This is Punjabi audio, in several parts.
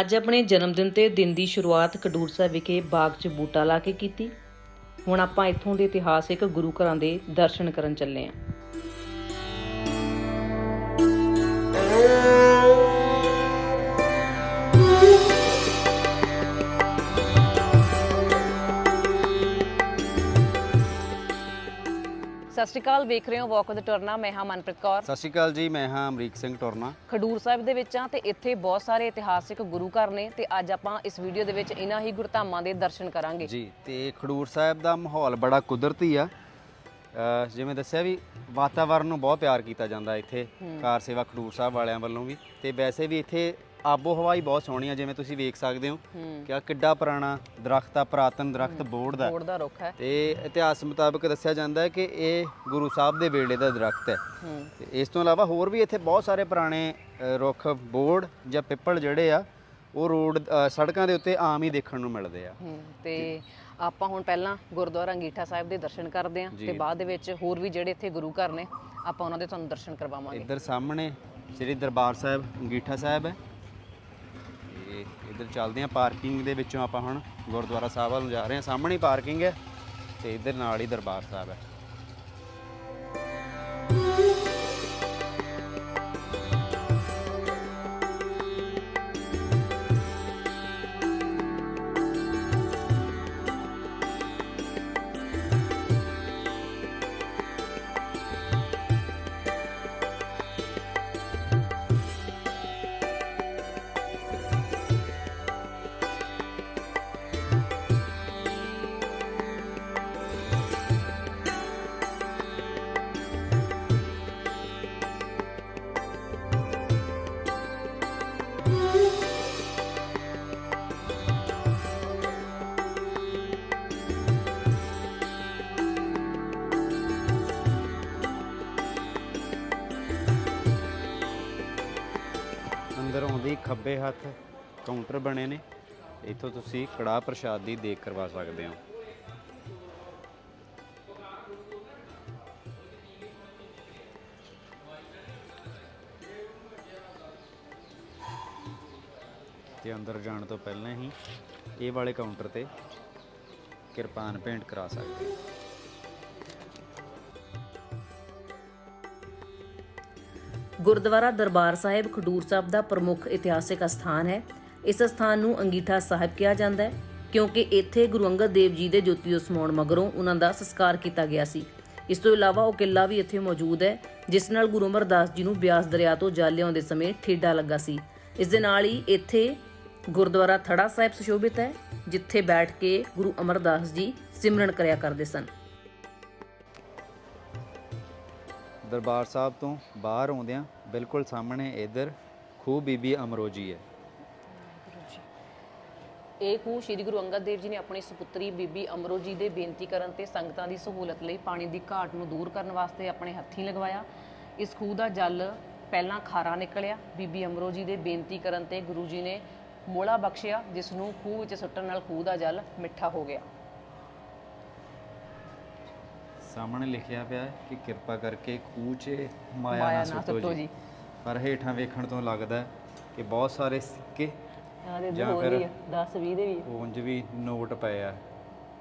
ਅੱਜ ਆਪਣੇ ਜਨਮ ਦਿਨ ਤੇ ਦਿਨ ਦੀ ਸ਼ੁਰੂਆਤ ਖਡੂਰ ਸਾਹਿਬ ਵਿਖੇ ਬਾਗ 'ਚ ਬੂਟਾ ਲਾ ਕੇ ਕੀਤੀ। ਹੁਣ ਆਪਾਂ ਇੱਥੋਂ ਦੇ ਇਤਿਹਾਸਿਕ ਗੁਰੂ ਘਰਾਂ ਦੇ ਦਰਸ਼ਨ ਕਰਨ ਚੱਲੇ ਹਾਂ ਸਤਿ ਸ਼੍ਰੀ ਅਕਾਲ ਵੇਖ ਰਹੇ ਹੋ ਵਾਕ ਵਿਦ ਟਰਨਾ ਮੈਂ ਹਾਂ ਮਨਪ੍ਰੀਤ ਕੌਰ। ਸਤਿ ਸ਼੍ਰੀ ਅਕਾਲ ਜੀ ਮੈਂ ਹਾਂ ਅਮਰੀਕ ਸਿੰਘ ਟੋਰਨਾ। ਖਡੂਰ ਸਾਹਿਬ ਦੇ ਵਿੱਚ ਆ ਤੇ ਇੱਥੇ ਬਹੁਤ ਸਾਰੇ ਇਤਿਹਾਸਿਕ ਗੁਰੂ ਘਰ ਨੇ ਤੇ ਅੱਜ ਆਪਾਂ ਇਸ ਵੀਡੀਓ ਦੇ ਵਿੱਚ ਇਹਨਾਂ ਹੀ ਗੁਰਧਾਮਾਂ ਦੇ ਦਰਸ਼ਨ ਕਰਾਂਗੇ। ਜੀ ਤੇ ਖਡੂਰ ਸਾਹਿਬ ਦਾ ਮਾਹੌਲ ਬੜਾ ਕੁਦਰਤੀ ਆ। ਅਹ ਜਿਵੇਂ ਦੱਸਿਆ ਵੀ ਵਾਤਾਵਰਨ ਨੂੰ ਬਹੁਤ ਪਿਆਰ ਕੀਤਾ ਜਾਂਦਾ ਇੱਥੇ। ਕਾਰ ਸੇਵਾ ਖਡੂਰ ਸਾਹਿਬ ਵਾਲਿਆਂ ਵੱਲੋਂ ਵੀ। ਤੇ ਵੈਸੇ ਵੀ ਇੱਥੇ ਆਬੋ ਹਵਾ ਹੀ ਬਹੁਤ ਸੋਹਣੀ ਆ ਜਿਵੇਂ ਤੁਸੀਂ ਵੇਖ ਸਕਦੇ ਹੋ। ਕਿ ਆਹ ਕਿੱਡਾ ਪੁਰਾਣਾ ਦਰਖਤ ਆ ਪੁਰਾਤਨ ਦਰਖਤ ਬੋੜ ਦਾ। ਬੋੜ ਦਾ ਰੁੱਖ ਹੈ। ਤੇ ਇਤਿਹਾਸ ਮੁਤਾਬਕ ਦੱਸਿਆ ਜਾਂਦਾ ਹੈ ਕਿ ਇਹ ਗੁਰੂ ਸਾਹਿਬ ਦੇ ਵੇਲੇ ਦਾ ਦਰਖਤ ਹੈ। ਤੇ ਇਸ ਤੋਂ ਇਲਾਵਾ ਹੋਰ ਵੀ ਇੱਥੇ ਬਹੁਤ ਸਾਰੇ ਪੁਰਾਣੇ ਰੁੱਖ ਬੋੜ ਜਾਂ ਪਿੱਪਲ ਜਿਹੜੇ ਆ ਉਹ ਰੋਡ ਸੜਕਾਂ ਦੇ ਉੱਤੇ ਆਮ ਹੀ ਦੇਖਣ ਨੂੰ ਮਿਲਦੇ ਆ। ਤੇ ਆਪਾਂ ਹੁਣ ਪਹਿਲਾਂ ਗੁਰਦੁਆਰਾ ਅੰਗੀਠਾ ਸਾਹਿਬ ਦੇ ਦਰਸ਼ਨ ਕਰਦੇ ਆਂ। ਤੇ ਬਾਅਦ ਦੇ ਵਿੱਚ ਹੋਰ ਵੀ ਜਿਹੜੇ ਇੱਥੇ ਗੁਰੂ ਘਰ ਨੇ ਆਪਾਂ ਉਹਨਾਂ ਦੇ ਤੁਹਾਨੂੰ ਦਰਸ਼ਨ ਕਰਵਾਵਾਂਗੇ। ਇੱਧਰ ਸਾਹਮਣੇ ਸ੍ਰੀ ਦਰਬਾਰ ਸਾਹਿਬ ਅੰਗੀਠਾ ਸਾਹਿਬ ਹੈ। ਤੇ ਇੱਧਰ ਚੱਲਦੇ ਆ ਪਾਰਕਿੰਗ ਦੇ ਵਿੱਚੋਂ ਆਪਾਂ ਹੁਣ ਗੁਰਦੁਆਰਾ ਸਾਹਿਬ ਵੱਲ ਨੂੰ ਜਾ ਰਹੇ ਹਾਂ। ਸਾਹਮਣੇ ਪਾਰਕਿੰਗ ਹੈ ਤੇ ਇੱਧਰ ਨਾਲ ਹੀ ਦਰਬਾਰ ਸਾਹਿਬ ਹੈ। ਖੱਬੇ ਹੱਥ ਕਾਊਂਟਰ ਬਣੇ ਨੇ। ਇੱਥੋਂ ਤੁਸੀਂ ਕੜਾਹ ਪ੍ਰਸ਼ਾਦ ਦੀ ਦੇਖ ਕਰਵਾ ਸਕਦੇ ਹੋ। ਤੇ ਅੰਦਰ ਜਾਣ ਤੋਂ ਪਹਿਲਾਂ ਹੀ ਇਹ ਵਾਲੇ ਕਾਊਂਟਰ ਤੇ ਕਿਰਪਾਨ ਪੇਂਟ ਕਰਾ ਸਕਦੇ ਹੋ। ਗੁਰਦੁਆਰਾ ਦਰਬਾਰ ਸਾਹਿਬ ਖਡੂਰ ਸਾਹਿਬ ਦਾ ਪ੍ਰਮੁੱਖ ਇਤਿਹਾਸਿਕ ਸਥਾਨ ਹੈ। ਇਸ ਸਥਾਨ ਨੂੰ ਅੰਗੀਠਾ ਸਾਹਿਬ ਕਿਹਾ ਜਾਂਦਾ ਹੈ, ਕਿਉਂਕਿ ਇੱਥੇ ਗੁਰੂ ਅੰਗਦ ਦੇਵ ਜੀ ਦੇ ਜੋਤੀ ਉਸਮਾਉਣ ਮਗਰੋਂ ਉਹਨਾਂ ਦਾ ਸੰਸਕਾਰ ਕੀਤਾ ਗਿਆ ਸੀ। ਇਸ ਤੋਂ ਇਲਾਵਾ ਉਹ ਕਿਲਾ ਵੀ ਇੱਥੇ ਮੌਜੂਦ ਹੈ, ਜਿਸ ਨਾਲ ਗੁਰੂ ਅਮਰਦਾਸ ਜੀ ਨੂੰ ਬਿਆਸ ਦਰਿਆ ਤੋਂ ਜਲ ਲਿਆਉਂਦੇ ਸਮੇਂ ਠੇਡਾ ਲੱਗਾ ਸੀ। ਇਸ ਦੇ ਨਾਲ ਹੀ ਇੱਥੇ ਗੁਰਦੁਆਰਾ ਥੜਾ ਸਾਹਿਬ ਸੁਸ਼ੋਭਿਤ ਹੈ, ਜਿੱਥੇ ਬੈਠ ਕੇ ਗੁਰੂ ਅਮਰਦਾਸ ਜੀ ਸਿਮਰਨ ਕਰਿਆ ਕਰਦੇ ਸਨ। ਦਰਬਾਰ ਸਾਹਿਬ ਤੋਂ ਬਾਹਰ ਆਉਂਦਿਆਂ ਬਿਲਕੁਲ ਸਾਹਮਣੇ ਇੱਧਰ ਖੂਹ ਬੀਬੀ ਅਮਰੋਜੀ ਹੈ। ਇਹ ਖੂਹ ਸ੍ਰੀ ਗੁਰੂ ਅੰਗਦ ਦੇਵ ਜੀ ਨੇ ਆਪਣੀ ਸੁਪੁੱਤਰੀ ਬੀਬੀ ਅਮਰੋ ਜੀ ਦੇ ਬੇਨਤੀ ਕਰਨ ਤੇ ਸੰਗਤਾਂ ਦੀ ਸਹੂਲਤ ਲਈ ਪਾਣੀ ਦੀ ਘਾਟ ਨੂੰ ਦੂਰ ਕਰਨ ਵਾਸਤੇ ਆਪਣੇ ਹੱਥੀਂ ਲਗਵਾਇਆ। ਇਸ ਖੂਹ ਦਾ ਜਲ ਪਹਿਲਾਂ ਖਾਰਾ ਨਿਕਲਿਆ। ਬੀਬੀ ਅਮਰੋ ਜੀ ਦੇ ਬੇਨਤੀ ਕਰਨ ਤੇ ਗੁਰੂ ਜੀ ਨੇ ਮੋਲਾ ਬਖਸ਼ਿਆ, ਜਿਸ ਨੂੰ ਖੂਹ ਵਿੱਚ ਸੁੱਟਣ ਨਾਲ ਖੂਹ ਦਾ ਜਲ ਮਿੱਠਾ ਹੋ ਗਿਆ। ਸਾਹਮਣੇ ਲਿਖਿਆ ਪਿਆ ਹੈ ਕਿ ਕਿਰਪਾ ਕਰਕੇ ਖੂਹ 'ਚ ਮਾਇਆ ਨਾ ਸੁੱਟੋ ਜੀ। ਪਰ ਹੇਠਾਂ ਵੇਖਣ ਤੋਂ ਲੱਗਦਾ ਹੈ ਕਿ ਬਹੁਤ ਸਾਰੇ ਸਿੱਕੇ ਇਹਨਾਂ ਦੇ ਜਾਂ ਹੋਰ ਫਿਰ- ਵੀ 10 20 ਦੇ ਵੀ। ਉਂਝ ਵੀ ਨੋਟ ਪਏ ਆ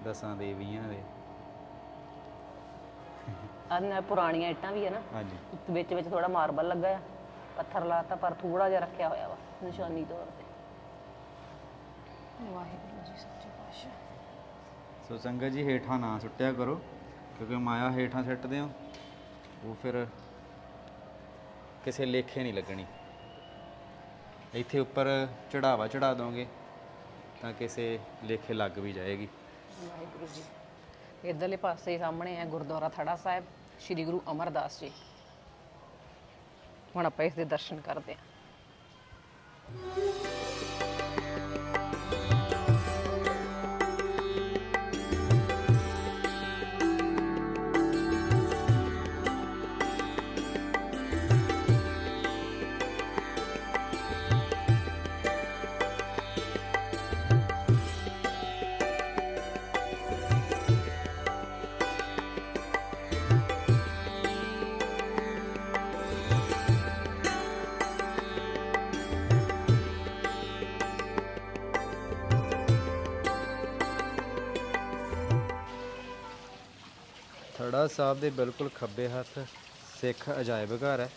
ਦਸਾਂ ਦੇ 20 ਦੇ। ਆਹ ਪੁਰਾਣੀਆਂ ਇੱਟਾਂ ਵੀ ਹੈ ਨਾ ਹਾਂਜੀ। ਵਿੱਚ ਵਿੱਚ ਥੋੜਾ ਮਾਰਬਲ ਲੱਗਾ ਆ ਪੱਥਰ ਲਾਤਾ ਪਰ ਥੋੜਾ ਜਿਹਾ ਰੱਖਿਆ ਹੋਇਆ ਵਾ ਨਿਸ਼ਾਨੀ ਤੌਰ ਤੇ। ਵਾਹਿਗੁਰੂ ਜੀ ਸੱਚੇ ਪਾਤਸ਼ਾਹ। ਸੋ ਸੰਗਤ ਜੀ ਹੇਠਾਂ ਨਾ ਸੁੱਟਿਆ ਕਰੋ। ਕਿਉਂਕਿ ਮਾਇਆ ਹੇਠਾਂ ਸਿੱਟਦੇ ਹੋ ਉਹ ਫਿਰ ਕਿਸੇ ਲੇਖੇ ਨਹੀਂ ਲੱਗਣੀ। ਇੱਥੇ ਉੱਪਰ ਚੜਾਵਾ ਚੜਾ ਦੋਗੇ ਤਾਂ ਕਿਸੇ ਲੇਖੇ ਲੱਗ ਵੀ ਜਾਏਗੀ। ਵਾਹਿਗੁਰੂ ਜੀ। ਇਧਰਲੇ ਪਾਸੇ ਸਾਹਮਣੇ ਹੈ ਗੁਰਦੁਆਰਾ ਥੜਾ ਸਾਹਿਬ, ਸ੍ਰੀ ਗੁਰੂ ਅਮਰਦਾਸ ਜੀ। ਹੁਣ ਆਪਾਂ ਇਸ ਦੇ ਦਰਸ਼ਨ ਕਰਦੇ ਹਾਂ। ਥੜਾ ਸਾਹਿਬ ਦੇ ਬਿਲਕੁਲ ਖੱਬੇ ਹੱਥ ਸਿੱਖ ਅਜਾਇਬ ਘਰ ਹੈ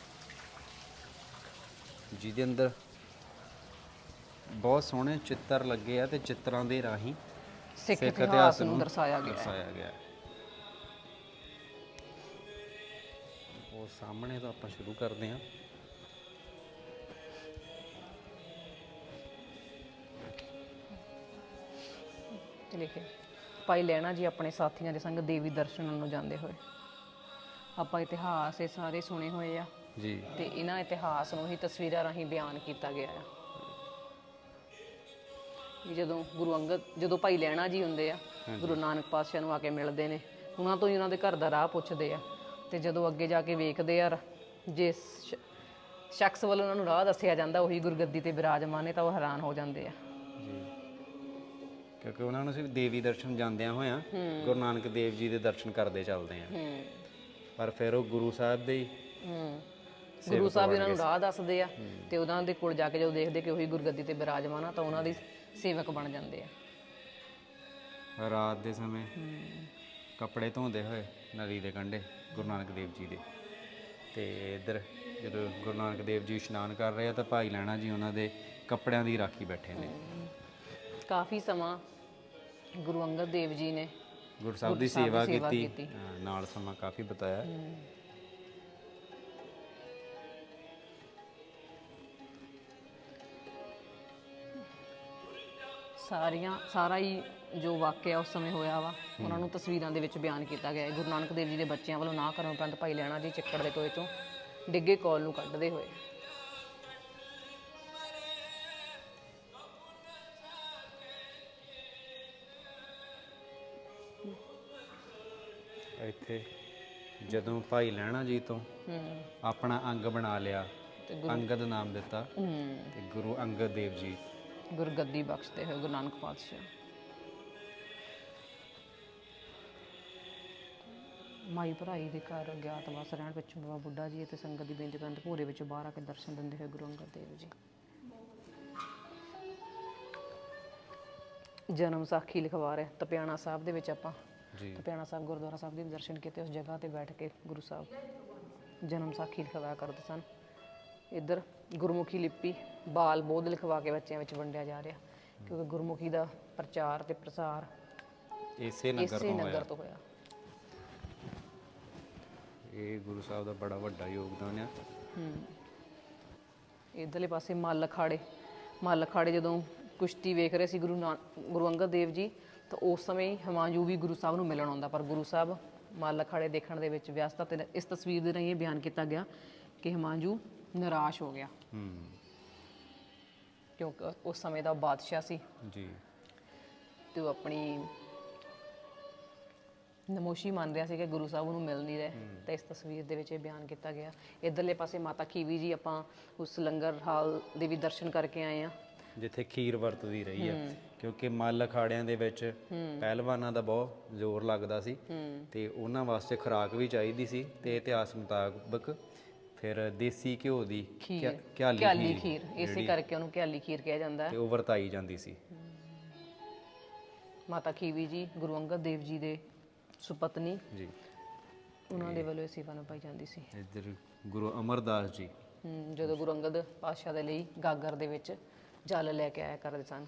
ਜਿਹਦੇ ਅੰਦਰ ਬਹੁਤ ਸੋਹਣੇ ਚਿੱਤਰ ਲੱਗੇ ਆ ਤੇ ਚਿੱਤਰਾਂ ਦੇ ਰਾਹੀਂ ਸਿੱਖ ਇਤਿਹਾਸ ਨੂੰ ਦਰਸਾਇਆ ਗਿਆ ਹੈ। ਦਰਸਾਇਆ ਗਿਆ ਹੈ। ਉਹ ਸਾਹਮਣੇ ਤੋਂ ਆਪਾਂ ਸ਼ੁਰੂ ਕਰਦੇ ਹਾਂ ਤੇ ਲਿਖੇ ਭਾਈ ਲੈਣਾ ਜੀ ਆਪਣੇ ਸਾਥੀਆਂ ਦੇ ਸੰਗ ਦੇਵੀ ਦਰਸ਼ਨਾਂ ਨੂੰ ਜਾਂਦੇ ਹੋਏ। ਆਪਾਂ ਇਤਿਹਾਸ ਇਹ ਸਾਰੇ ਸੁਣੇ ਹੋਏ ਆ। ਜੀ। ਤੇ ਇਹਨਾਂ ਇਤਿਹਾਸ ਨੂੰ ਹੀ ਤਸਵੀਰਾਂ ਰਾਹੀਂ ਬਿਆਨ ਕੀਤਾ ਗਿਆ ਆ। ਵੀ ਜਦੋਂ ਗੁਰੂ ਅੰਗਦ ਜਦੋਂ ਭਾਈ ਲੈਣਾ ਜੀ ਹੁੰਦੇ ਆ ਗੁਰੂ ਨਾਨਕ ਪਾਤਸ਼ਾਹ ਨੂੰ ਆ ਕੇ ਮਿਲਦੇ ਨੇ ਉਹਨਾਂ ਤੋਂ ਹੀ ਉਹਨਾਂ ਦੇ ਘਰ ਦਾ ਰਾਹ ਪੁੱਛਦੇ ਆ। ਤੇ ਜਦੋਂ ਅੱਗੇ ਜਾ ਕੇ ਵੇਖਦੇ ਆ ਜਿਸ ਸ਼- ਸ਼ਖਸ ਵੱਲੋਂ ਉਹਨਾਂ ਨੂੰ ਰਾਹ ਦੱਸਿਆ ਜਾਂਦਾ ਉਹੀ ਗੁਰਗੱਦੀ ਤੇ ਬਿਰਾਜਮਾਨ ਨੇ ਤਾਂ ਉਹ ਹੈਰਾਨ ਹੋ ਜਾਂਦੇ ਆ। ਜੀ। ਕਿਉਂਕਿ ਉਹਨਾਂ ਨੂੰ ਸਿਰਫ ਦੇਵੀ ਦਰਸ਼ਨ ਜਾਂਦਿਆਂ ਹੋਇਆਂ ਗੁਰੂ ਨਾਨਕ ਦੇਵ ਜੀ ਦੇ ਦਰਸ਼ਨ ਕਰਦੇ ਚੱਲਦੇ ਆ ਪਰ ਫਿਰ ਉਹ ਗੁਰੂ ਸਾਹਿਬ ਦੇ ਹੂੰ ਗੁਰੂ ਸਾਹਿਬ ਇਹਨਾਂ ਨੂੰ ਰਾਹ ਦੱਸਦੇ ਆ ਤੇ ਉਹਨਾਂ ਦੇ ਕੋਲ ਜਾ ਕੇ ਜਦੋਂ ਦੇਖਦੇ ਕਿ ਉਹੀ ਗੁਰਗੱਦੀ ਤੇ ਬਿਰਾਜਮਾਨ ਆ ਤਾਂ ਉਹਨਾਂ ਦੀ ਸੇਵਕ ਬਣ ਜਾਂਦੇ ਆ। ਰਾਤ ਦੇ ਸਮੇਂ ਕੱਪੜੇ ਧੋਂਦੇ ਹੋਏ ਨਦੀ ਦੇ ਕੰਢੇ ਗੁਰੂ ਨਾਨਕ ਦੇਵ ਜੀ ਦੇ। ਤੇ ਇੱਧਰ ਜਦੋਂ ਗੁਰੂ ਨਾਨਕ ਦੇਵ ਜੀ ਇਸ਼ਨਾਨ ਕਰ ਰਹੇ ਆ ਤਾਂ ਭਾਈ ਲੈਣਾ ਜੀ ਉਹਨਾਂ ਦੇ ਕੱਪੜਿਆਂ ਦੀ ਰਾਖੀ ਬੈਠੇ ਨੇ। ਕਾਫੀ ਸਮਾਂ ਗੁਰੂ ਅੰਗਦ ਦੇਵ ਜੀ ਨੇ ਗੁਰੂ ਸਾਹਿਬ ਦੀ ਸੇਵਾ ਕੀਤੀ। ਹਾਂ, ਨਾਲ ਸਮਾਂ ਕਾਫੀ ਬਤਾਇਆ। ਸਾਰੀਆਂ ਸਾਰਾ ਹੀ ਜੋ ਵਾਕਿਆ ਉਸ ਸਮੇਂ ਹੋਇਆ ਵਾ ਉਹਨਾਂ ਨੂੰ ਤਸਵੀਰਾਂ ਦੇ ਵਿੱਚ ਬਿਆਨ ਕੀਤਾ ਗਿਆ ਹੈ। ਗੁਰੂ ਨਾਨਕ ਦੇਵ ਜੀ ਦੇ ਬੱਚਿਆਂ ਵੱਲੋਂ ਨਾ ਕਰਨ ਉਪਰੰਤ ਭਾਈ ਲੈਣਾ ਜੀ ਚੱਕੜ ਦੇ ਟੋਏ ਚੋਂ ਡਿੱਗੇ ਕੋਲ ਨੂੰ ਕੱਢਦੇ ਹੋਏ। ਇੱਥੇ ਜਦੋਂ ਭਾਈ ਲੈਣਾ ਜੀ ਤੋਂ ਹੂੰ। ਆਪਣਾ ਅੰਗ ਬਣਾ ਲਿਆ ਤੇ ਅੰਗਦ ਨਾਮ ਦਿੱਤਾ ਹੂੰ। ਤੇ ਗੁਰੂ ਅੰਗਦ ਦੇਵ ਜੀ ਗੁਰਗੱਦੀ ਬਖਸ਼ਦੇ ਹੋਏ ਗੁਰੂ ਨਾਨਕ ਪਾਤਸ਼ਾਹ। ਮਾਈ ਭਰਾਈ ਦੇ ਘਰ ਅਗਿਆਤਵਾਸ ਰਹਿਣ ਵਿੱਚ ਬਾਬਾ ਬੁੱਢਾ ਜੀ ਅਤੇ ਸੰਗਤ ਦੀ ਬੇਨਤੀ ਕਰਨ ਤੇ ਭੂਰੇ ਵਿੱਚ ਬਾਹਰ ਆ ਕੇ ਦਰਸ਼ਨ ਦਿੰਦੇ ਹੋਏ ਗੁਰੂ ਅੰਗਦ ਦੇਵ ਜੀ। ਜਨਮ ਸਾਖੀ ਲਿਖਵਾ ਰਿਹਾ ਤਪਿਆਣਾ ਸਾਹਿਬ ਦੇ ਵਿੱਚ ਆਪਾਂ। ਜੀ। ਤਪਿਆਣਾ ਸਾਹਿਬ ਗੁਰਦੁਆਰਾ ਸਾਹਿਬ ਦੇ ਦਰਸ਼ਨ ਕੀਤੇ ਉਸ ਜਗ੍ਹਾ ਤੇ ਬੈਠ ਕੇ ਗੁਰੂ ਸਾਹਿਬ ਜਨਮ ਸਾਖੀ ਲਿਖਵਾਇਆ ਕਰਦੇ ਸਨ। ਇੱਧਰ ਗੁਰਮੁਖੀ ਲਿਪੀ ਬਾਲ ਬੋਧ ਲਿਖਵਾ ਕੇ ਬੱਚਿਆਂ ਵਿੱਚ ਵੰਡਿਆ ਜਾ ਰਿਹਾ ਕਿਉਂਕਿ ਗੁਰਮੁਖੀ ਦਾ ਪ੍ਰਚਾਰ ਤੇ ਪ੍ਰਸਾਰ ਇਸੇ ਨਗਰ ਤੋਂ ਹੋਇਆ। ਨਗਰ ਤੋਂ ਹੋਇਆ। ਇਹ ਗੁਰੂ ਸਾਹਿਬ ਦਾ ਬੜਾ ਵੱਡਾ ਯੋਗਦਾਨ ਆ। ਹੂੰ। ਇਧਰਲੇ ਪਾਸੇ ਮੱਲ ਅਖਾੜੇ ਮੱਲ ਅਖਾੜੇ ਜਦੋਂ ਕੁਸ਼ਤੀ ਵੇਖ ਰਹੇ ਸੀ ਗੁਰੂ ਗੁਰੂ ਅੰਗਦ ਦੇਵ ਜੀ ਤਾਂ ਉਸ ਸਮੇਂ ਹੀ ਹਮਾਯੂ ਵੀ ਗੁਰੂ ਸਾਹਿਬ ਨੂੰ ਮਿਲਣ ਆਉਂਦਾ ਪਰ ਗੁਰੂ ਸਾਹਿਬ ਮੱਲ ਅਖਾੜੇ ਦੇਖਣ ਦੇ ਵਿੱਚ ਵਿਅਸਤ ਤੇ ਇਸ ਤਸਵੀਰ ਦੇ ਰਾਹੀਂ ਇਹ ਬਿਆਨ ਕੀਤਾ ਗਿਆ ਕਿ ਹਮਾਯੂ ਨਿਰਾਸ਼ ਹੋ ਗਿਆ। ਹੂੰ। ਕਿਉਂਕਿ ਉਸ ਸਮੇਂ ਦਾ ਬਾਦਸ਼ਾਹ ਸੀ। ਜੀ। ਤੇ ਉਹ ਆਪਣੀ ਨਮੋਸ਼ੀ ਮੰਨ ਰਿਹਾ ਸੀ ਕਿ ਗੁਰੂ ਸਾਹਿਬ ਨੂੰ ਮਿਲ ਨਹੀਂ ਰਹੇ। ਤਾਂ ਇਸ ਤਸਵੀਰ ਦੇ ਵਿੱਚ ਇਹ ਬਿਆਨ ਕੀਤਾ ਗਿਆ। ਇਧਰਲੇ ਪਾਸੇ ਮਾਤਾ ਖੀਵੀ ਜੀ ਆਪਾਂ ਉਸ ਲੰਗਰ ਹਾਲ ਦੇ ਵੀ ਦਰਸ਼ਨ ਕਰਕੇ ਆਏ ਆ ਜਿੱਥੇ ਖੀਰ ਵਰਤਦੀ ਰਹੀ ਆ। ਕਿਉਂਕਿ ਮੱਲ ਅਖਾੜਿਆਂ ਦੇ ਵਿੱਚ ਪਹਿਲਵਾਨਾਂ ਦਾ ਬਹੁਤ ਜ਼ੋਰ ਲੱਗਦਾ ਸੀ ਤੇ ਉਹਨਾਂ ਵਾਸਤੇ ਖੁਰਾਕ ਵੀ ਚਾਹੀਦੀ ਸੀ ਤੇ ਇਤਿਹਾਸ ਮੁਤਾਬਕ ਫਿਰ ਦੇਸੀ ਘਿਓ ਦੀ ਕਿਆਲੀ ਖੀਰ। ਇਸੇ ਕਰਕੇ ਉਹਨੂੰ ਕਿਆਲੀ ਖੀਰ ਕਿਹਾ ਜਾਂਦਾ ਹੈ। ਤੇ ਉਹ ਵਰਤਾਈ ਜਾਂਦੀ ਸੀ। ਮਾਤਾ ਖੀਵੀ ਜੀ ਗੁਰੂ ਅੰਗਦ ਦੇਵ ਜੀ ਦੇ ਸੁਪਤਨੀ ਜੀ। ਉਹਨਾਂ ਦੇ ਵੱਲੋਂ ਸੇਵਾ ਨਿਭਾਈ ਜਾਂਦੀ ਸੀ। ਇੱਧਰ ਗੁਰੂ ਅਮਰਦਾਸ ਜੀ। ਜਦੋਂ ਗੁਰੂ ਅੰਗਦ ਪਾਤਸ਼ਾਹ ਦੇ ਲਈ ਗਾਗਰ ਦੇ ਵਿੱਚ ਜਲ ਲੈ ਕੇ ਆਇਆ ਕਰਦੇ ਸਨ।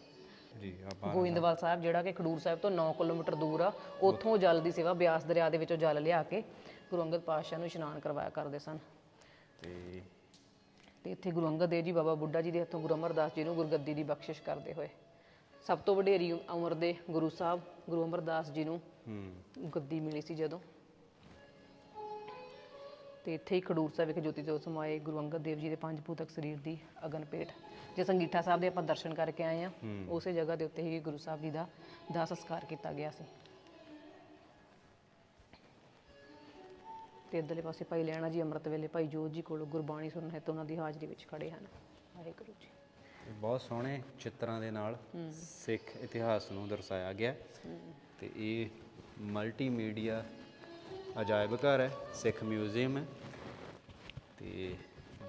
ਜੀ ਆਪਾਂ ਗੋਇੰਦਵਾਲ ਸਾਹਿਬ ਜਿਹੜਾ ਕਿ ਖਡੂਰ ਸਾਹਿਬ ਤੋਂ 9 ਕਿਲੋਮੀਟਰ ਦੂਰ ਆ ਉੱਥੋਂ ਜਲ ਦੀ ਸੇਵਾ ਬਿਆਸ ਦਰਿਆ ਦੇ ਵਿੱਚੋਂ ਜਲ ਲਿਆ ਕੇ ਗੁਰੂ ਅੰਗਦ ਪਾਤਸ਼ਾਹ ਨੂੰ ਇਸ਼ਨਾਨ ਕਰਵਾਇਆ ਕਰਦੇ ਸਨ। ਤੇ ਤੇ ਇੱਥੇ ਗੁਰੂ ਅੰਗਦ ਦੇਵ ਜੀ ਬਾਬਾ ਬੁੱਢਾ ਜੀ ਦੇ ਹੱਥੋਂ ਗੁਰੂ ਅਮਰਦਾਸ ਜੀ ਨੂੰ ਗੁਰਗੱਦੀ ਦੀ ਬਖਸ਼ਿਸ਼ ਕਰਦੇ ਹੋਏ। ਸਭ ਤੋਂ ਵਡੇਰੀ ਉਮਰ ਦੇ ਗੁਰੂ ਸਾਹਿਬ ਗੁਰੂ ਅਮਰਦਾਸ ਜੀ ਨੂੰ ਹੂੰ। ਗੱਦੀ ਮਿਲੀ ਸੀ ਜਦੋਂ। ਤੇ ਇੱਥੇ ਹੀ ਖਡੂਰ ਸਾਹਿਬ ਵਿਖੇ ਜੋਤੀ ਜੋਤ ਸਮਾਏ ਗੁਰੂ ਅੰਗਦ ਦੇਵ ਜੀ ਦੇ ਪੰਜ ਭੂਤਕ ਸਰੀਰ ਦੀ ਅਗਨ ਭੇਟ। ਜੇ ਸੰਗੀਠਾ ਸਾਹਿਬ ਦੇ ਆਪਾਂ ਦਰਸ਼ਨ ਕਰਕੇ ਆਏ ਆ ਉਸੇ ਜਗ੍ਹਾ ਦੇ ਉੱਤੇ ਹੀ ਗੁਰੂ ਸਾਹਿਬ ਜੀ ਦਾ ਦਾਹ ਸੰਸਕਾਰ ਕੀਤਾ ਗਿਆ ਸੀ। ਤੇ ਇੱਧਰਲੇ ਪਾਸੇ ਭਾਈ ਲੈਣਾ ਜੀ ਅੰਮ੍ਰਿਤ ਵੇਲੇ ਭਾਈ ਜੋਤ ਜੀ ਕੋਲ ਗੁਰਬਾਣੀ ਸੁਣਨ ਹੈ ਉਹਨਾਂ ਦੀ ਹਾਜ਼ਰੀ ਵਿੱਚ ਖੜੇ ਹਨ। ਵਾਹਿਗੁਰੂ ਜੀ। ਬਹੁਤ ਸੋਹਣੇ ਚਿੱਤਰਾਂ ਦੇ ਨਾਲ ਸਿੱਖ ਇਤਿਹਾਸ ਨੂੰ ਦਰਸਾਇਆ ਗਿਆ। ਤੇ ਇਹ ਮਲਟੀਮੀਡੀਆ ਅਜਾਇਬ ਘਰ ਹੈ ਸਿੱਖ ਮਿਊਜ਼ੀਅਮ ਹੈ। ਤੇ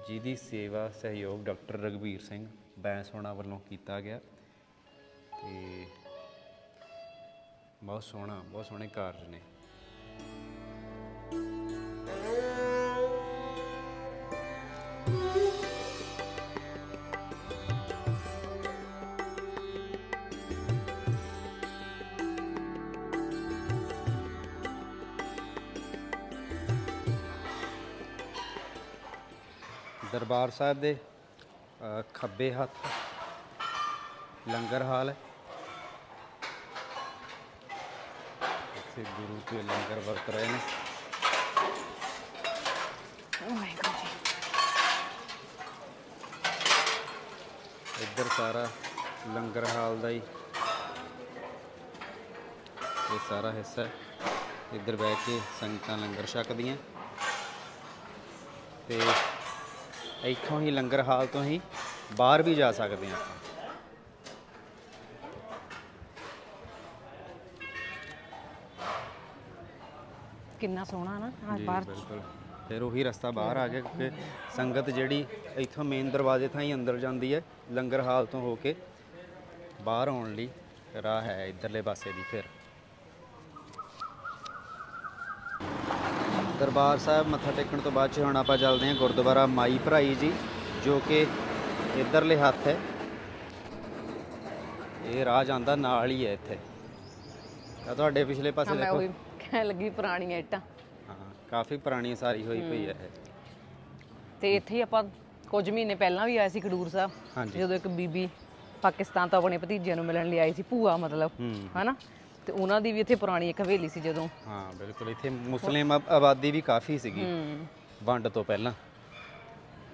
ਜਿਹਦੀ ਸੇਵਾ ਸਹਿਯੋਗ ਡਾਕਟਰ ਰਗਵੀਰ ਸਿੰਘ ਬੈਂਸ ਹੋਣਾ ਵੱਲੋਂ ਕੀਤਾ ਗਿਆ ਤੇ ਬਹੁਤ ਸੋਹਣਾ, ਬਹੁਤ ਸੋਹਣੇ ਕਾਰਜ ਨੇ। ਦਰਬਾਰ ਸਾਹਿਬ ਦੇ ਖੱਬੇ ਹੱਥ। ਲੰਗਰ ਹਾਲ ਹੈ। ਇੱਥੇ ਗੁਰੂ ਕੇ ਲੰਗਰ ਵਰਤ ਰਹੇ ਨੇ। ਜੀ। ਇੱਧਰ ਸਾਰਾ ਲੰਗਰ ਹਾਲ ਦਾ ਹੀ ਇਹ ਸਾਰਾ ਹਿੱਸਾ। ਇੱਧਰ ਬਹਿ ਕੇ ਸੰਗਤਾਂ ਲੰਗਰ ਛਕਦੀਆਂ। ਤੇ ਇੱਥੋਂ ਹੀ ਲੰਗਰ ਹਾਲ ਤੋਂ ਹੀ ਬਾਹਰ ਵੀ ਜਾ ਸਕਦੇ ਹਾਂ ਕਿੰਨਾ ਸੋਹਣਾ ਨਾ ਆ ਜੀ ਬਾਹਰ ਬਿਲਕੁਲ। ਫਿਰ ਉਹੀ ਰਸਤਾ ਬਾਹਰ ਆ ਗਿਆ ਕਿਉਂਕਿ ਸੰਗਤ ਜਿਹੜੀ ਇੱਥੋਂ ਮੇਨ ਦਰਵਾਜ਼ੇ ਥਾਂ ਹੀ ਅੰਦਰ ਜਾਂਦੀ ਹੈ ਲੰਗਰ ਹਾਲ ਤੋਂ ਹੋ ਕੇ ਬਾਹਰ ਆਉਣ ਲਈ ਰਾਹ ਹੈ ਇਧਰਲੇ ਪਾਸੇ ਦੀ ਫਿਰ। ਦਰਬਾਰ ਸਾਹਿਬ ਮੱਥਾ ਟੇਕਣ ਤੋਂ ਬਾਅਦ 'ਚ ਹੁਣ ਆਪਾਂ ਚੱਲਦੇ ਹਾਂ ਗੁਰਦੁਆਰਾ ਮਾਈ ਭਰਾਈ ਜੀ ਜੋ ਕਿ ਇਧਰਲੇ ਹੱਥ ਹੈ। ਇਹ ਰਾਹ ਜਾਂਦਾ ਨਾਲ ਹੀ ਹੈ ਇੱਥੇ। ਤਾਂ ਤੁਹਾਡੇ ਪਿਛਲੇ ਪਾਸੇ ਮੈਂ ਦੇਖੋ। ਉਹੀ ਕਹਿਣ ਲੱਗੀ ਪੁਰਾਣੀਆਂ ਇੱਟਾਂ। ਹਾਂ ਕਾਫੀ ਪੁਰਾਣੀ ਸਾਰੀ ਹੋਈ ਪਈ ਹੈ। ਇਹ। ਤੇ ਇੱਥੇ ਹੀ ਆਪਾਂ ਕੁਝ ਮਹੀਨੇ ਪਹਿਲਾਂ ਵੀ ਆਏ ਸੀ ਖਡੂਰ ਸਾਹਿਬ। ਹਾਂਜੀ। ਜਦੋਂ ਇੱਕ ਬੀਬੀ ਪਾਕਿਸਤਾਨ ਤੋਂ ਆਪਣੇ ਭਤੀਜਿਆਂ ਨੂੰ ਮਿਲਣ ਲਈ ਆਈ ਸੀ ਭੂਆ ਮਤਲਬ। ਹੂੰ। ਹਨਾ? ਤੇ ਉਹਨਾਂ ਦੀ ਵੀ ਇੱਥੇ ਪੁਰਾਣੀ ਇੱਕ ਹਵੇਲੀ ਸੀ ਜਦੋਂ। ਹਾਂ ਬਿਲਕੁਲ। ਇੱਥੇ ਮੁਸਲਿਮ ਆਬ- ਆਬਾਦੀ ਵੀ ਕਾਫੀ ਸੀਗੀ। ਹੂੰ। ਵੰਡ ਤੋਂ ਪਹਿਲਾਂ।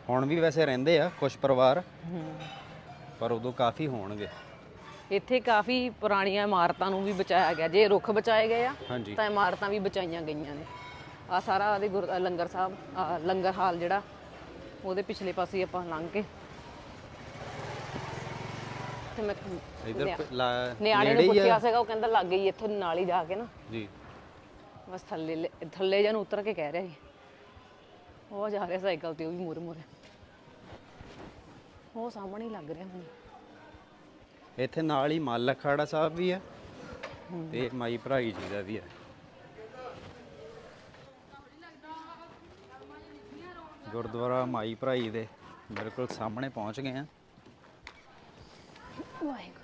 ਹੁਣ ਵੀ ਵੈਸੇ ਰਹਿੰਦੇ ਆ ਕੁਝ ਪਰਿਵਾਰ। ਹੂੰ। ਪਰ ਉਦੋਂ ਕਾਫੀ ਹੋਣਗੇ। ਇੱਥੇ ਕਾਫੀ ਪੁਰਾਣੀਆਂ ਇਮਾਰਤਾਂ ਨੂੰ ਵੀ ਬਚਾਇਆ ਗਿਆ। ਜੇ ਰੁੱਖ ਬਚਾਏ ਗਏ ਆ ਹਾਂਜੀ। ਤਾਂ ਇਮਾਰਤਾਂ ਵੀ ਬਚਾਈਆਂ ਗਈਆਂ ਨੇ। ਆ ਸਾਰਾ ਆਦੇ ਗੁਰ ਅ, ਲੰਗਰ ਸਾਹਿਬ ਆਹ ਲੰਗਰ ਹਾਲ ਜਿਹੜਾ ਉਹਦੇ ਪਿਛਲੇ ਪਾਸੇ ਆਪਾਂ ਲੰਘ ਕੇ। ਤੇ ਮੈਂ ਇਧਰ ਨਿਆਣੇ ਨੂੰ ਪੁੱਛਿਆ ਆ। ਸੀਗਾ ਉਹ ਕਹਿੰਦਾ ਲੱਗ ਗਈ ਇੱਥੋਂ ਨਾਲ ਹੀ ਜਾ ਕੇ ਨਾ। ਜੀ। ਬਸ ਥੱਲੇ ਥੱਲੇ ਜਾਂ ਨੂੰ ਉਤਰ ਕੇ ਕਹਿ ਰਿਹਾ ਸੀ। ਉਹ ਜਾ ਰਿਹਾ ਸਾਈਕਲ ਤੇ ਉਹ ਵੀ ਮੂਰੇ ਮੂਰੇ ਉਹ ਸਾਹਮਣੇ ਹੀ ਲੱਗ ਰਿਹਾ ਹੁਣ ਇੱਥੇ ਨਾਲ ਹੀ ਮੱਲ ਅਖਾੜਾ ਸਾਹਿਬ ਵੀ ਹੈ। ਤੇ ਮਾਈ ਭਰਾਈ ਜੀ ਦਾ ਵੀ ਹੈ ਗੁਰਦੁਆਰਾ ਮਾਈ ਭਰਾਈ ਦੇ ਬਿਲਕੁਲ ਸਾਹਮਣੇ ਪਹੁੰਚ ਗਏ ਆ। ਵਾਹਿਗੁਰੂ।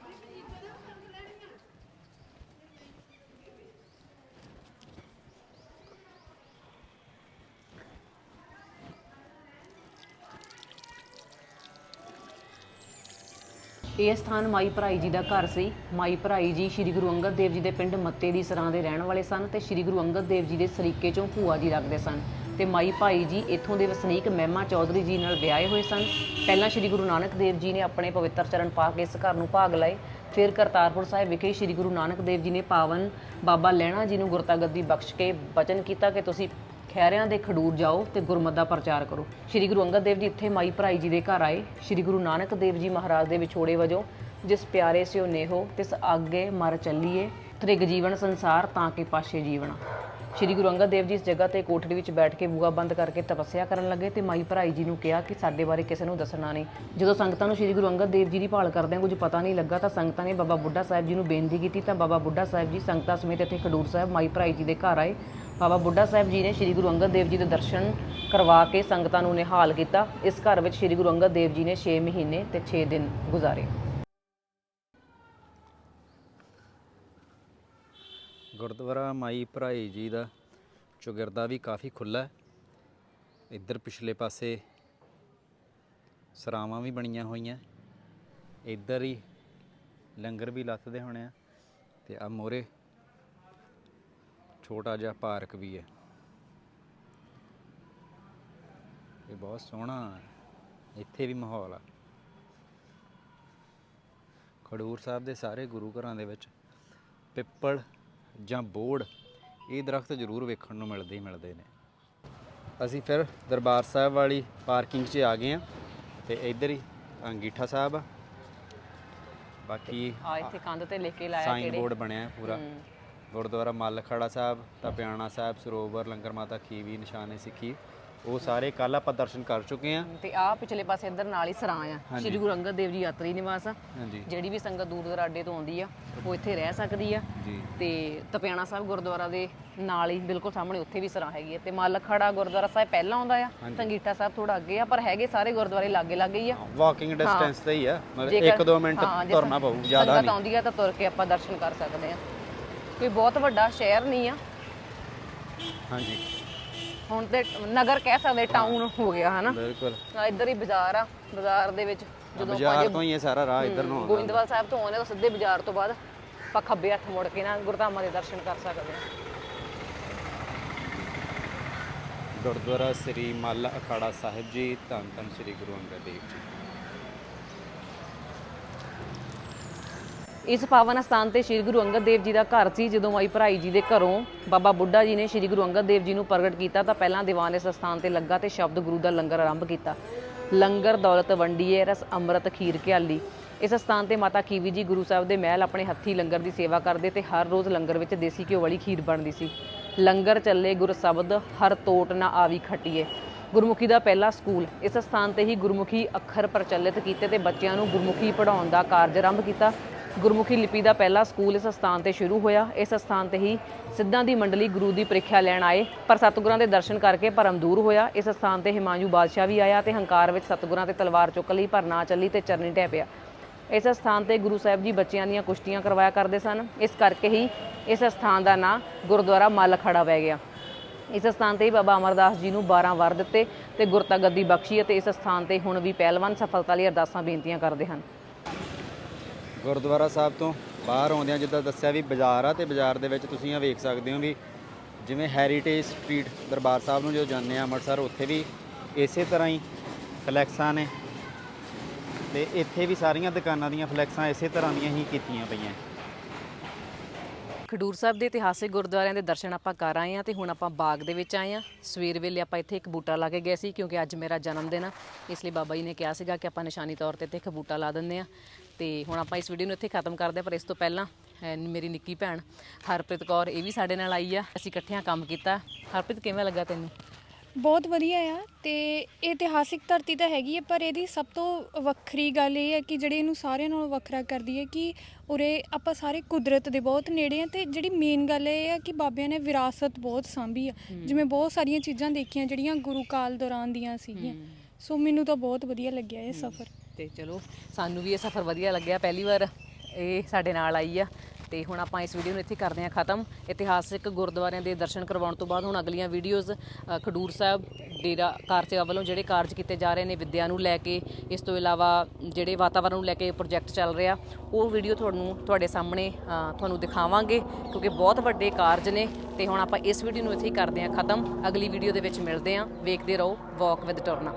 ਇਹ ਸਥਾਨ ਮਾਈ ਭਰਾਈ ਜੀ ਦਾ ਘਰ ਸੀ। ਮਾਈ ਭਰਾਈ ਜੀ ਸ੍ਰੀ ਗੁਰੂ ਅੰਗਦ ਦੇਵ ਜੀ ਦੇ ਪਿੰਡ ਮੱਤੇ ਦੀ ਸਰਾਂ ਦੇ ਰਹਿਣ ਵਾਲੇ ਸਨ ਤੇ ਸ੍ਰੀ ਗੁਰੂ ਅੰਗਦ ਦੇਵ ਜੀ ਦੇ ਸਰੀਕੇ ਚੋਂ ਭੂਆ ਜੀ ਲੱਗਦੇ ਸਨ। ਤੇ ਮਾਈ ਭਾਈ ਜੀ ਇੱਥੋਂ ਦੇ ਵਸਨੀਕ ਮਹਿਮਾ ਚੌਧਰੀ ਜੀ ਨਾਲ ਵਿਆਹੇ ਹੋਏ ਸਨ। ਪਹਿਲਾਂ ਸ੍ਰੀ ਗੁਰੂ ਨਾਨਕ ਦੇਵ ਜੀ ਨੇ ਆਪਣੇ ਪਵਿੱਤਰ ਚਰਨ ਪਾ ਕੇ ਇਸ ਘਰ ਨੂੰ ਭਾਗ ਲਏ। ਫਿਰ ਕਰਤਾਰਪੁਰ ਸਾਹਿਬ ਵਿਖੇ ਸ੍ਰੀ ਗੁਰੂ ਨਾਨਕ ਦੇਵ ਜੀ ਨੇ ਪਾਵਨ ਬਾਬਾ ਲਹਿਣਾ ਜੀ ਨੂੰ ਗੁਰਤਾ ਗੱਦੀ ਬਖਸ਼ ਕੇ ਬਚਨ ਕੀਤਾ ਕਿ ਤੁਸੀਂ ਖਹਿਰਿਆਂ ਦੇ ਖਡੂਰ ਜਾਓ ਤੇ ਗੁਰਮਤ ਦਾ ਪ੍ਰਚਾਰ ਕਰੋ। ਸ੍ਰੀ ਗੁਰੂ ਅੰਗਦ ਦੇਵ ਜੀ ਇੱਥੇ ਮਾਈ ਭਰਾਈ ਜੀ ਦੇ ਘਰ ਆਏ। ਸ੍ਰੀ ਗੁਰੂ ਨਾਨਕ ਦੇਵ ਜੀ ਮਹਾਰਾਜ ਦੇ ਵਿਛੋੜੇ ਵਜੋਂ ਜਿਸ ਪਿਆਰੇ ਸਿਓ ਨੇਹੋ, ਤਿਸ ਆਗੇ ਮਰ ਚੱਲੀਏ, ਤ੍ਰਿਗ ਜੀਵਨ ਸੰਸਾਰ ਤਾਂ ਕਿ ਪਾਸ਼ੇ ਜੀਵਨ ਸ਼੍ਰੀ ਗੁਰੂ ਅੰਗਦ ਦੇਵ ਜੀ ਇਸ ਜਗ੍ਹਾ ਤੇ ਕੋਠੜੀ ਵਿੱਚ ਬੈਠ ਕੇ ਬੂਹਾ ਬੰਦ ਕਰਕੇ ਤਪੱਸਿਆ ਕਰਨ ਲੱਗੇ ਤੇ ਮਾਈ ਭਰਾਈ ਜੀ ਨੂੰ ਕਿਹਾ ਕਿ ਸਾਡੇ ਬਾਰੇ ਕਿਸੇ ਨੂੰ ਦੱਸਣਾ ਨਹੀਂ। ਜਦੋਂ ਸੰਗਤਾਂ ਨੂੰ ਸ਼੍ਰੀ ਗੁਰੂ ਅੰਗਦ ਦੇਵ ਜੀ ਦੀ ਭਾਲ ਕਰਦਿਆਂ ਕੁਝ ਪਤਾ ਨਹੀਂ ਲੱਗਾ ਤਾਂ ਸੰਗਤਾਂ ਨੇ ਬਾਬਾ ਬੁੱਢਾ ਸਾਹਿਬ ਜੀ ਨੂੰ ਬੇਨਤੀ ਕੀਤੀ ਤਾਂ ਬਾਬਾ ਬੁੱਢਾ ਸਾਹਿਬ ਜੀ ਸੰਗਤਾਂ ਸਮੇਤ ਇੱਥੇ ਖਡੂਰ ਸਾਹਿਬ ਮਾਈ ਭਰਾਈ ਜੀ ਦੇ ਘਰ ਆਏ। ਬਾਬਾ ਬੁੱਢਾ ਸਾਹਿਬ ਜੀ ਨੇ ਸ਼੍ਰੀ ਗੁਰੂ ਅੰਗਦ ਦੇਵ ਜੀ ਦੇ ਦਰਸ਼ਨ ਕਰਵਾ ਕੇ ਸੰਗਤਾਂ ਨੂੰ ਨਿਹਾਲ ਕੀਤਾ। ਇਸ ਘਰ ਵਿੱਚ ਸ਼੍ਰੀ ਗੁਰੂ ਅੰਗਦ ਦੇਵ ਜੀ ਨੇ 6 ਮਹੀਨੇ ਤੇ 6 ਦਿਨ ਗੁਜ਼ਾਰੇ। ਗੁਰਦੁਆਰਾ ਮਾਈ ਭਰਾਈ ਜੀ ਦਾ ਚੁਗਿਰਦਾ ਵੀ ਕਾਫੀ ਖੁੱਲਾ ਹੈ। ਇੱਧਰ ਪਿਛਲੇ ਪਾਸੇ ਸਰਾਵਾਂ ਵੀ ਬਣੀਆਂ ਹੋਈਆਂ। ਇੱਧਰ ਹੀ ਲੰਗਰ ਵੀ ਲੱਥਦੇ ਹੋਣੇ ਆ ਤੇ ਆ ਮੋਰੇ ਛੋਟਾ ਜਿਹਾ ਪਾਰਕ ਵੀ ਹੈ। ਇਹ ਬਹੁਤ ਸੋਹਣਾ। ਇੱਥੇ ਵੀ ਮਾਹੌਲ ਆ। ਖਡੂਰ ਸਾਹਿਬ ਦੇ ਸਾਰੇ ਗੁਰੂ ਘਰਾਂ ਦੇ ਵਿੱਚ ਪਿੱਪਲ ਜਾਂ ਬੋੜ ਇਹ ਦਰਖਤ ਜ਼ਰੂਰ ਵੇਖਣ ਨੂੰ ਮਿਲਦੇ ਹੀ ਮਿਲਦੇ ਨੇ। ਅਸੀਂ ਫਿਰ ਦਰਬਾਰ ਸਾਹਿਬ ਵਾਲੀ ਪਾਰਕਿੰਗ 'ਚ ਆ ਗਏ ਆ ਤੇ ਇੱਧਰ ਹੀ ਅੰਗੀਠਾ ਸਾਹਿਬ ਆ। ਬਾਕੀ ਆ ਇੱਥੇ ਕੰਧ ਤੇ ਲਿਖ ਕੇ ਲਾਇਆ ਸਾਈਨ ਕਿਹੜੇ? ਬੋਰਡ ਬਣਿਆ ਪੂਰਾ। ਗੁਰਦੁਆਰਾ ਮੱਲ ਖੜਾ ਸਾਹਿਬ ਤਪਿਆਣਾ ਸਾਹਿਬ ਸਰੋਵਰ ਲੰਗਰ ਮਾਤਾ ਖੀਵੀ ਨਿਸ਼ਾਨੇ ਸਿੱਖੀ। ਉਹ ਸਾਰੇ ਕੱਲ ਆਪਾਂ ਦਰਸ਼ਨ ਕਰ ਚੁੱਕੇ ਆ ਤੇ ਆ ਪਿਛਲੇ ਪਾਸੇ ਇੱਧਰ ਨਾਲ ਹੀ ਸਰਾਂ ਆ। ਸ਼੍ਰੀ ਗੁਰੂ ਅੰਗਦ ਦੇਵ ਜੀ ਯਾਤਰੀ ਨਿਵਾਸ ਆ। ਹਾਂਜੀ। ਜਿਹੜੀ ਵੀ ਸੰਗਤ ਦੂਰ ਦਰਾਡੇ ਤੋਂ ਆਉਂਦੀ ਆ ਉਹ ਇੱਥੇ ਰਹਿ ਸਕਦੀ ਆ। ਜੀ। ਤੇ ਤਪਿਆਣਾ ਸਾਹਿਬ ਗੁਰਦੁਆਰਾ ਦੇ ਨਾਲ ਹੀ ਬਿਲਕੁਲ ਸਾਹਮਣੇ ਉੱਥੇ ਵੀ ਸਰਾਂ ਹੈਗੀ ਹੈ ਤੇ ਮਾਲਖੜਾ ਗੁਰਦੁਆਰਾ ਸਾਹਿਬ ਪਹਿਲਾਂ ਆਉਂਦਾ ਆ। ਸੰਗੀਤਾ ਸਾਹਿਬ ਥੋੜਾ ਅੱਗੇ ਆ ਪਰ ਹੈਗੇ ਸਾਰੇ ਗੁਰਦੁਆਰੇ ਲਾਗੇ ਲਾਗੇ ਹੀ ਆ। ਵਾਕਿੰਗ ਡਿਸਟੈਂਸ ਤੇ ਹੀ ਆ ਮਤਲਬ ਜੇਕਰ- 1-2 ਮਿੰਟ ਹਾਂ, ਜੇ ਤੁਰਨਾ ਪਊ ਜ਼ਿਆਦਾ ਸੰਗਤ ਨਹੀਂ। ਆਉਂਦੀ ਆ ਤਾਂ ਤੁਰ ਕੇ ਆਪਾਂ ਦਰਸ਼ਨ ਕਰ ਸਕਦੇ ਆ। ਕੋਈ ਬਹੁਤ ਵੱਡਾ ਸ਼ਹਿਰ ਨਹੀਂ ਆ। ਹਾਂਜੀ। ਹੁਣ ਤੇ ਨਗਰ ਕਹਿ ਸਕਦੇ ਟਾਊਨ ਹੋ ਗਿਆ ਹਨਾ। ਬਿਲਕੁਲ। ਆ ਇੱਧਰ ਹੀ ਬਾਜ਼ਾਰ ਆ ਬਾਜ਼ਾਰ ਦੇ ਵਿੱਚ ਜਦੋਂ ਬਾਜ਼ਾਰ ਤੋਂ ਹੀ ਇਹ ਸਾਰਾ ਰਾਹ ਇੱਧਰ ਨੂੰ ਆਉਂਦਾ। ਗੋਇੰਦਵਾਲ ਸਾਹਿਬ ਤੋਂ ਆਉਂਦੇ ਤਾਂ ਸਿੱਧੇ ਬਾਜ਼ਾਰ ਤੋਂ ਬਾਅਦ ਆਪਾਂ ਖੱਬੇ ਹੱਥ ਮੁੜ ਕੇ ਨਾ ਗੁਰਧਾਮਾਂ ਦੇ ਦਰਸ਼ਨ ਕਰ ਸਕਦੇ ਆ ਗੁਰਦੁਆਰਾ ਸ੍ਰੀ ਮੱਲ ਅਖਾੜਾ ਸਾਹਿਬ ਜੀ ਧੰਨ ਧੰਨ ਸ੍ਰੀ ਗੁਰੂ ਅੰਗਦ ਦੇਵ ਜੀ। ਇਸ ਪਾਵਨ ਸਥਾਨ ਤੇ ਸ੍ਰੀ ਗੁਰੂ ਅੰਗਦ ਦੇਵ ਜੀ ਦਾ ਘਰ ਸੀ, ਜਦੋਂ ਮਾਈ ਭਰਾਈ ਜੀ ਦੇ ਘਰੋਂ ਬਾਬਾ ਬੁੱਢਾ ਜੀ ਨੇ ਸ੍ਰੀ ਗੁਰੂ ਅੰਗਦ ਦੇਵ ਜੀ ਨੂੰ ਪ੍ਰਗਟ ਕੀਤਾ ਤਾਂ ਪਹਿਲਾਂ ਦੀਵਾਨ ਇਸ ਸਥਾਨ ਤੇ ਲੱਗਾ ਤੇ ਸ਼ਬਦ ਗੁਰੂ ਦਾ ਲੰਗਰ ਆਰੰਭ ਕੀਤਾ। ਲੰਗਰ, ਦੌਲਤ, ਵੰਡੀਏ, ਰਸ, ਅੰਮ੍ਰਿਤ, ਖੀਰ, ਘਿਆਲੀ। ਇਸ ਸਥਾਨ ਤੇ ਮਾਤਾ ਕੀਵੀ ਜੀ ਗੁਰੂ ਸਾਹਿਬ ਦੇ ਮਹਿਲ ਆਪਣੇ ਹੱਥੀ ਲੰਗਰ ਦੀ ਸੇਵਾ ਕਰਦੇ ਤੇ ਹਰ ਰੋਜ਼ ਲੰਗਰ ਵਿੱਚ ਦੇਸੀ ਘਿਓ ਵਾਲੀ ਖੀਰ ਬਣਦੀ ਸੀ। ਲੰਗਰ ਚੱਲੇ ਗੁਰ ਸ਼ਬਦ, ਹਰ ਤੋਟ ਨਾ ਆਵੀ ਖਟੀਏ। ਗੁਰਮੁਖੀ ਦਾ ਪਹਿਲਾ ਸਕੂਲ। ਇਸ ਸਥਾਨ ਤੇ ਹੀ ਗੁਰਮੁਖੀ ਅੱਖਰ ਪ੍ਰਚਲਿਤ ਕੀਤੇ ਤੇ ਬੱਚਿਆਂ ਨੂੰ ਗੁਰਮੁਖੀ ਪੜ੍ਹਾਉਣ ਦਾ ਕਾਰਜ ਆਰੰਭ ਕੀਤਾ। ਗੁਰਮੁਖੀ ਲਿਪੀ ਦਾ ਪਹਿਲਾ ਸਕੂਲ ਇਸ ਸਥਾਨ ਤੇ ਸ਼ੁਰੂ ਹੋਇਆ। ਇਸ ਸਥਾਨ ਤੇ ਹੀ ਸਿੱਧਾਂ ਦੀ ਮੰਡਲੀ ਗੁਰੂ ਦੀ ਪ੍ਰੀਖਿਆ ਲੈਣ ਆਏ, ਪਰ ਸਤਿਗੁਰਾਂ ਦੇ ਦਰਸ਼ਨ ਕਰਕੇ ਭਰਮ ਦੂਰ ਹੋਇਆ। ਇਸ ਸਥਾਨ ਤੇ ਹਿਮਾਂਜੂ ਬਾਦਸ਼ਾਹ ਵੀ ਆਇਆ ਤੇ ਹੰਕਾਰ ਵਿੱਚ ਸਤਿਗੁਰਾਂ ਤੇ ਤਲਵਾਰ ਚੁੱਕ ਲਈ, ਪਰ ਨਾ ਚੱਲੀ ਤੇ ਚਰਨੀ ਢਹਿ ਪਿਆ। ਇਸ ਸਥਾਨ ਤੇ ਗੁਰੂ ਸਾਹਿਬ ਜੀ ਬੱਚਿਆਂ ਦੀਆਂ ਕੁਸ਼ਤੀਆਂ ਕਰਵਾਇਆ ਕਰਦੇ ਸਨ। ਇਸ ਕਰਕੇ ਹੀ ਇਸ ਸਥਾਨ ਦਾ ਨਾਂ ਗੁਰਦੁਆਰਾ ਮੱਲ ਖੜਾ ਪੈ ਗਿਆ। ਇਸ ਸਥਾਨ ਤੇ ਹੀ ਬਾਬਾ ਅਮਰਦਾਸ ਜੀ ਨੂੰ 12 ਵਰ ਦਿੱਤੇ ਤੇ ਗੁਰਤਾ ਗੱਦੀ ਬਖਸ਼ੀ ਅਤੇ ਇਸ ਸਥਾਨ ਤੇ ਹੁਣ ਵੀ ਪਹਿਲਵਾਨ ਸਫਲਤਾ ਲਈ ਅਰਦਾਸਾਂ ਬੇਨਤੀਆਂ ਕਰਦੇ ਹਨ। ਗੁਰਦੁਆਰਾ ਸਾਹਿਬ ਤੋਂ ਬਾਹਰ ਆਉਂਦਿਆਂ ਜਿੱਦਾਂ ਦੱਸਿਆ ਵੀ ਬਾਜ਼ਾਰ ਆ ਤੇ ਬਾਜ਼ਾਰ ਦੇ ਵਿੱਚ ਤੁਸੀਂ ਆ ਵੇਖ ਸਕਦੇ ਹੋ ਵੀ ਜਿਵੇਂ ਹੈਰੀਟੇਜ ਸਟਰੀਟ ਦਰਬਾਰ ਸਾਹਿਬ ਨੂੰ ਜਦੋਂ ਜਾਂਦੇ ਆ ਅੰਮ੍ਰਿਤਸਰ, ਉੱਥੇ ਵੀ ਇਸੇ ਤਰ੍ਹਾਂ ਹੀ ਫਲੈਕਸਾਂ ਨੇ ਤੇ ਇੱਥੇ ਵੀ ਸਾਰੀਆਂ ਦੁਕਾਨਾਂ ਦੀਆਂ ਫਲੈਕਸਾਂ ਇਸੇ ਤਰ੍ਹਾਂ ਦੀਆਂ ਹੀ ਕੀਤੀਆਂ ਪਈਆਂ। ਖਡੂਰ ਸਾਹਿਬ ਦੇ ਇਤਿਹਾਸਿਕ ਗੁਰਦੁਆਰਿਆਂ ਦੇ ਦਰਸ਼ਨ ਆਪਾਂ ਕਰ ਆਏ ਆ ਤੇ ਹੁਣ ਆਪਾਂ ਬਾਗ ਦੇ ਵਿੱਚ ਆਏ ਆ ਸਵੇਰ ਵੇਲੇ ਆਪਾਂ ਇੱਥੇ ਇੱਕ ਬੂਟਾ ਲਾ ਕੇ ਗਏ ਸੀ ਕਿਉਂਕਿ ਅੱਜ ਮੇਰਾ ਜਨਮ ਦਿਨ ਆ। ਇਸ ਲਈ ਬਾਬਾ ਜੀ ਨੇ ਕਿਹਾ ਸੀਗਾ ਕਿ ਆਪਾਂ ਨਿਸ਼ਾਨੀ ਤੌਰ ਤੇ ਇੱਥੇ ਇੱਕ ਬੂਟਾ ਲਾ ਦਿੰਦੇ ਆ ਤੇ ਹੁਣ ਆਪਾਂ ਇਸ ਵੀਡੀਓ ਨੂੰ ਇੱਥੇ ਖਤਮ ਕਰਦੇ ਆ ਪਰ ਇਸ ਤੋਂ ਪਹਿਲਾਂ ਮੇਰੀ ਨਿੱਕੀ ਭੈਣ ਹਰਪ੍ਰੀਤ ਕੌਰ ਇਹ ਵੀ ਸਾਡੇ ਨਾਲ ਆਈ ਆ। ਅਸੀਂ ਇਕੱਠਿਆਂ ਕੰਮ ਕੀਤਾ। ਹਰਪ੍ਰੀਤ, ਕਿਵੇਂ ਲੱਗਾ ਤੈਨੂੰ? ਬਹੁਤ ਵਧੀਆ ਆ ਤੇ ਇਹ ਇਤਿਹਾਸਿਕ ਧਰਤੀ ਤਾਂ ਹੈਗੀ ਹੈ ਪਰ ਇਹਦੀ ਸਭ ਤੋਂ ਵੱਖਰੀ ਗੱਲ ਇਹ ਹੈ ਕਿ ਜਿਹੜੀ ਇਹਨੂੰ ਸਾਰਿਆਂ ਨਾਲੋਂ ਵੱਖਰਾ ਕਰਦੀ ਹੈ ਕਿ ਉਰੇ ਆਪਾਂ ਸਾਰੇ ਕੁਦਰਤ ਦੇ ਬਹੁਤ ਨੇੜੇ ਆ ਤੇ ਜਿਹੜੀ ਮੇਨ ਗੱਲ ਇਹ ਆ ਕਿ ਬਾਬਿਆਂ ਨੇ ਵਿਰਾਸਤ ਬਹੁਤ ਸਾਂਭੀ ਆ। ਜਿਵੇਂ ਬਹੁਤ ਸਾਰੀਆਂ ਚੀਜ਼ਾਂ ਦੇਖੀਆਂ ਜਿਹੜੀਆਂ ਗੁਰੂ ਕਾਲ ਦੌਰਾਨ ਦੀਆਂ ਸੀਗੀਆਂ। ਸੋ ਮੈਨੂੰ ਤਾਂ ਬਹੁਤ ਵਧੀਆ ਲੱਗਿਆ ਇਹ ਸਫ਼ਰ। ਤੇ ਚਲੋ ਸਾਨੂੰ ਵੀ ਇਹ ਸਫ਼ਰ ਵਧੀਆ ਲੱਗਿਆ ਪਹਿਲੀ ਵਾਰ ਇਹ ਸਾਡੇ ਨਾਲ ਆਈ ਆ। ਤੇ ਹੁਣ ਆਪਾਂ ਇਸ ਵੀਡੀਓ ਨੂੰ ਇੱਥੇ ਕਰਦੇ ਹਾਂ ਖਤਮ। ਇਤਿਹਾਸਿਕ ਗੁਰਦੁਆਰਿਆਂ ਦੇ ਦਰਸ਼ਨ ਕਰਵਾਉਣ ਤੋਂ ਬਾਅਦ ਹੁਣ ਅਗਲੀਆਂ ਵੀਡੀਓਜ਼ ਖਡੂਰ ਸਾਹਿਬ ਡੇਰਾ ਕਾਰ ਸੇਵਾ ਵੱਲੋਂ ਜਿਹੜੇ ਕਾਰਜ ਕੀਤੇ ਜਾ ਰਹੇ ਨੇ ਵਿੱਦਿਆ ਨੂੰ ਲੈ ਕੇ, ਇਸ ਤੋਂ ਇਲਾਵਾ ਜਿਹੜੇ ਵਾਤਾਵਰਣ ਨੂੰ ਲੈ ਕੇ ਪ੍ਰੋਜੈਕਟ ਚੱਲ ਰਿਹਾ, ਉਹ ਵੀਡੀਓ ਤੁਹਾਨੂੰ ਤੁਹਾਡੇ ਸਾਹਮਣੇ ਤੁਹਾਨੂੰ ਦਿਖਾਵਾਂਗੇ ਕਿਉਂਕਿ ਬਹੁਤ ਵੱਡੇ ਕਾਰਜ ਨੇ ਤੇ ਹੁਣ ਆਪਾਂ ਇਸ ਵੀਡੀਓ ਨੂੰ ਇੱਥੇ ਹੀ ਕਰਦੇ ਹਾਂ ਖਤਮ। ਅਗਲੀ ਵੀਡੀਓ ਦੇ ਵਿੱਚ ਮਿਲਦੇ ਹਾਂ। ਵੇਖਦੇ ਰਹੋ ਵਾਕ ਵਿਦ ਟਰਨਾ